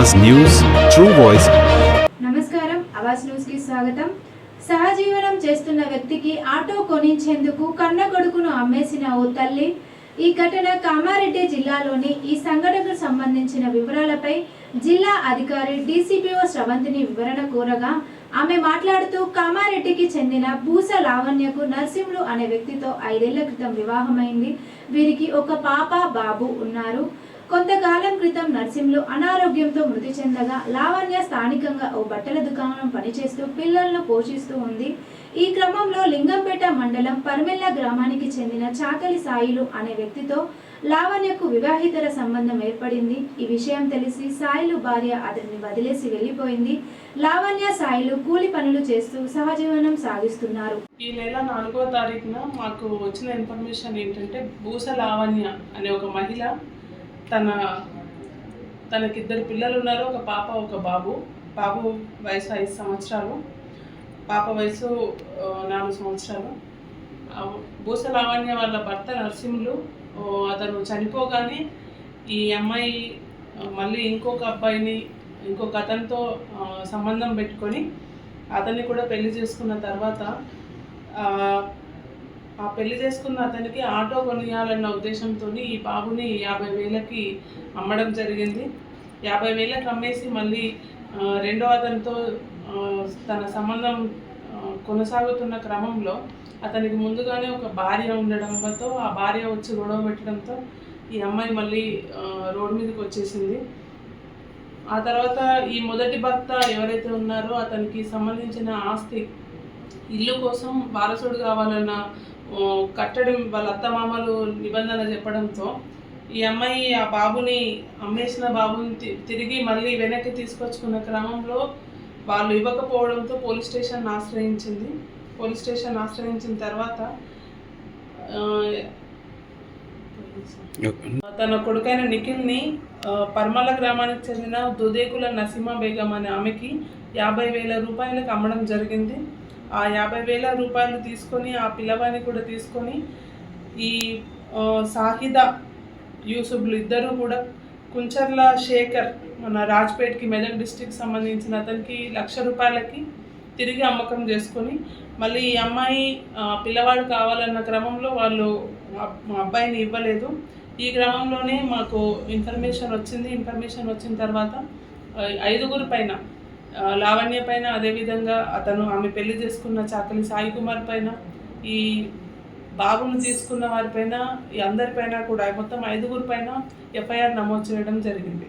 అవాజ్ news true voice. నమస్కారం అవాజ్ న్యూస్కి స్వాగతం. సహజీవనం చేస్తున్న వ్యక్తికి ఆటో కొనించేందుకు కన్న కొడుకును అమ్మేసిన ఓ తల్లి ఈ ఘటన కామారెడ్డి జిల్లాలోని ఈ సంఘటనకు సంబంధించిన వివరాలపై జిల్లా అధికారి డీసీపీఓ స్రవంతిని వివరణ కోరగా ఆమె మాట్లాడుతూ కామారెడ్డికి చెందిన భూస లావణ్యకు నర్సింహులు అనే వ్యక్తితో ఐదేళ్ళ క్రితం వివాహమైంది. వీరికి ఒక పాప బాబు ఉన్నారు. కొంతకాలం క్రితం నర్సింహులు అనారోగ్యంతో మృతి చెందగా లావణ్య స్థానికంగా ఓ బట్టల దుకాణం పనిచేస్తూ పిల్లలను పోషిస్తూ ఉంది. ఈ క్రమంలో లింగంపేట మండలం పర్మెల్ల గ్రామానికి చెందిన చాకలి సాయిలు అనే వ్యక్తితో లావణ్యకు వివాహితర సంబంధం ఏర్పడింది. ఈ విషయం తెలిసి సాయిలు భార్య అతన్ని వదిలేసి వెళ్ళిపోయింది. లావణ్య సాయిలు కూలి పనులు చేస్తూ సహజీవనం సాగిస్తున్నారు. ఈ నెల నాలుగో తారీఖున మాకు వచ్చిన ఇన్ఫర్మేషన్ ఏంటంటే భూస లావణ్య అనే ఒక మహిళ తన తనకిద్దరు పిల్లలు ఉన్నారు ఒక పాప ఒక బాబు. బాబు వయసు ఐదు సంవత్సరాలు. పాప వయసు నాలుగు సంవత్సరాలు. ఆ, భూస లావణ్య వాళ్ళ భర్త నరసింహులు. అతను చనిపోగానే ఈ అమ్మాయి మళ్ళీ ఇంకొక అబ్బాయిని ఇంకొక అతనితో సంబంధం పెట్టుకొని అతన్ని కూడా పెళ్ళి చేసుకున్న తర్వాత ఆ, పెళ్ళి చేసుకున్న అతనికి ఆటో కొనియాలన్న ఉద్దేశంతో ఈ బాబుని యాభై వేలకి అమ్మడం జరిగింది. యాభై వేలకు అమ్మేసి మళ్ళీ రెండో అతనితో తన సంబంధం కొనసాగుతున్న క్రమంలో అతనికి ముందుగానే ఒక భార్య ఉండడంతో ఆ భార్య వచ్చి గొడవ పెట్టడంతో ఈ అమ్మాయి మళ్ళీ రోడ్డు మీదకి వచ్చేసింది. ఆ తర్వాత ఈ మొదటి భర్త ఎవరైతే ఉన్నారో అతనికి సంబంధించిన ఆస్తి ఇల్లు కోసం వారసుడు కావాలన్న కట్టడం వాళ్ళ అత్తమామలు నిబంధన చెప్పడంతో ఈ అమ్మాయి ఆ బాబుని అమ్మేసిన బాబుని తి- తిరిగి మళ్ళీ వెనక్కి తీసుకొచ్చుకున్న క్రమంలో వాళ్ళు ఇవ్వకపోవడంతో పోలీస్ స్టేషన్ ఆశ్రయించింది. పోలీస్ స్టేషన్ ఆశ్రయించిన తర్వాత తన కొడుకైన నిఖిల్ని పర్మల గ్రామానికి చెందిన దుదేకుల నసీమా బేగం అనే ఆమెకి యాభై వేల రూపాయలకు అమ్మడం జరిగింది. ఆ యాభై వేల రూపాయలు తీసుకొని ఆ పిల్లవాడిని కూడా తీసుకొని ఈ సాహిద యూసుఫ్లు ఇద్దరు కూడా కుంచర్ల శేఖర్ మన రాజ్పేట్కి మెదక్ డిస్టిక్ సంబంధించిన అతనికి లక్ష రూపాయలకి తిరిగి అమ్మకం చేసుకొని మళ్ళీ ఈ అమ్మాయి పిల్లవాడు కావాలన్న క్రమంలో వాళ్ళు మా అబ్బాయిని ఇవ్వలేదు. ఈ క్రమంలోనే మాకు ఇన్ఫర్మేషన్ వచ్చింది. ఇన్ఫర్మేషన్ వచ్చిన తర్వాత ఐదుగురు పైన లావణ్య పైన అదేవిధంగా అతను ఆమె పెళ్ళి చేసుకున్న చాకలి సాయి కుమార్ పైన ఈ బాబును తీసుకున్న వారిపైన ఈ అందరిపైన కూడా మొత్తం ఐదుగురు పైన ఎఫ్ఐఆర్ నమోదు చేయడం జరిగింది.